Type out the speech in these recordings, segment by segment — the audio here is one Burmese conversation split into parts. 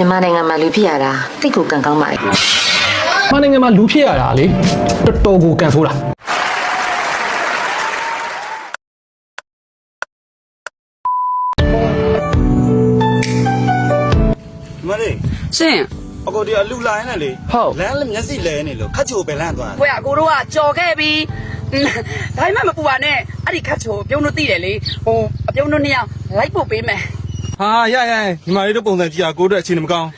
မြန်မာနိုင်ငံမှာလူဖြစ်ရတာတိတ်ကိုကံကောင်းပါလေမနိုင်ငံမှာလူဖြစ်ရတာလေတော်တော်ကိုကန်ဆိုးတာမလေးရှင်အကိုဒီအလူလာရင်းနဲ့လေဟုတ်လမ်းလည်းမျက်စိလဲနေလို့ခတ်ချိုပဲလန့်သွားကိုရကိုတို့ကကြော်ခဲ့ပြီဒါမှမပူပါနဲ့အဲ့ဒီခတ်ချိုပြုံးတို့သိတယ်လေဟိုအပြုံးတို့နှစ်ယောက်လိုက်ပို့ပေးမယ် ဟာရရညီမလေးတို့ပုံစံကြည့်ရကိုတို့အခြေအနေမကောင်း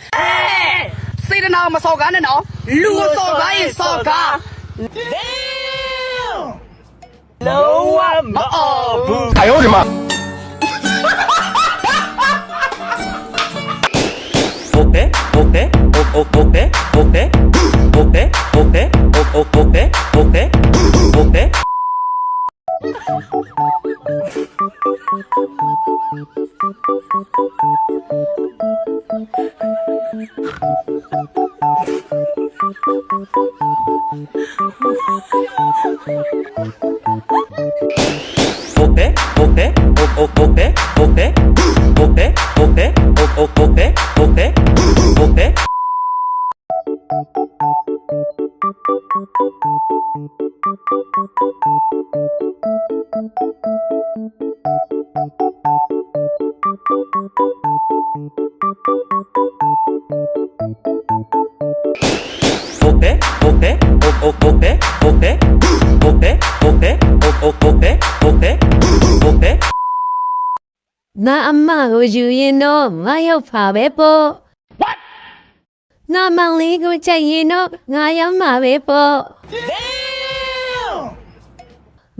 စေတနာမစော်ကားနဲ့နော်လူကိုစော်ကားရင်စော်ကားလုံးဝမအောင်ဘူးအယောဒီမှာ ope ope ope ope ope ope ope ope ope ope 오페 오페 오오오페 Na amma hoju yino ngayo pabe po. What? Na maligo cha yino ngayo mabe po. Yeah!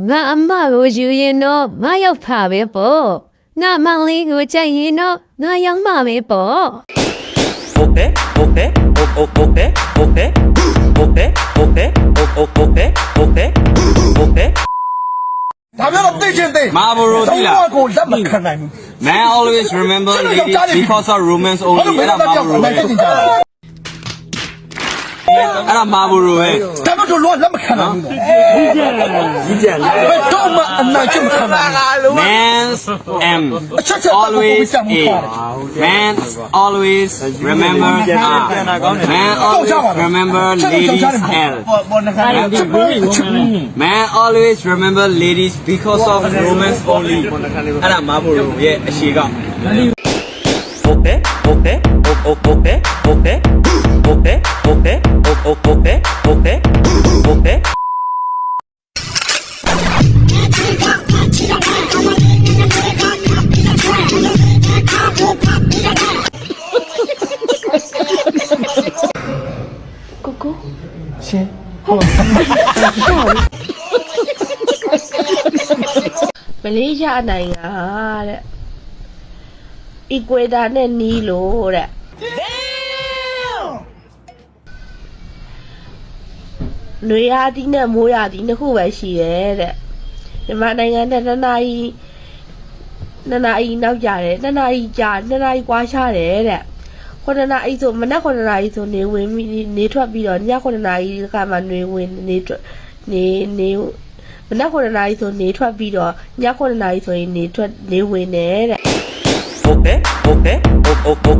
င်တော့ငါရောက်ပါပဲပေါ့ငါမောင်လေးကိုချက်ရင်တော့ငါရောက်မှာပဲပေါ့ငါအမကိုယူရင်တော့ငါရောက်ပါပဲပေါ့ငါမောင်လေးကိုချက်ရင်တော့ငါရောက်မှာပဲပေါ့ Okay, okay, o- o- okay, okay, okay, okay, o- o- okay, okay, okay. ဒါပြောတော့သိချင်းသိမာဘရိုသိလားတော့ကိုလက်မခံနိုင်ဘူး Man always remember ladies because of romance ဘာ only လို့မအဲ့င်းဒါတို့မာကြောက်ဘရိုပဲလဲသိကြတာ အဲ့ဒါမာဘရိုပဲ ဒါမှတော့လောလက်မခံနိုင်ဘူးကြီးကြံကြီးကြံဘယ်တော့မှအနိုင်ချက်မခံနိုင်ဘူး Man's M အချက်ချက်တော့ကို always ပြတ်မှု A ပါတယ် Man always remember R Man always remember ladies L Man always remember ladies because of romance only အဲ့ဒါမာဘရိုရဲ့အရှိက Okay okay okay okay okay okay okay Okay okay okay Coucou. Chien. Oh. Mình lý ra này à. Nên ni lô đấy. နွေရာသီနဲ့မိုးရာသီနှစ်ခုပဲရှိတယ်တဲ့မြန်မာနိုင်ငံနဲ့နှစ်နာရီနှစ်နာရီနောက်ကြတယ်နှစ်နာရီကြာနှစ်နာရီကွာခြားတယ်တဲ့ခုနှစ်နာရီဆိုမနက်ခုနှစ်နာရီဆိုနေဝင်ပြီးနေထွက်ပြီးတော့ညခုနှစ်နာရီကမှနေဝင်နေထွက်နေနေမနက်9နာရီဆိုနေထွက်ပြီးတော့ည9နာရီဆိုရင်နေထွက်နေဝင်တယ်တဲ့ okay okay okay okay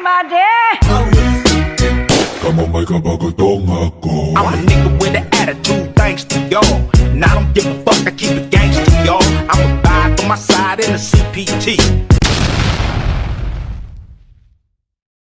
my day. Come on, make a bagatong ako.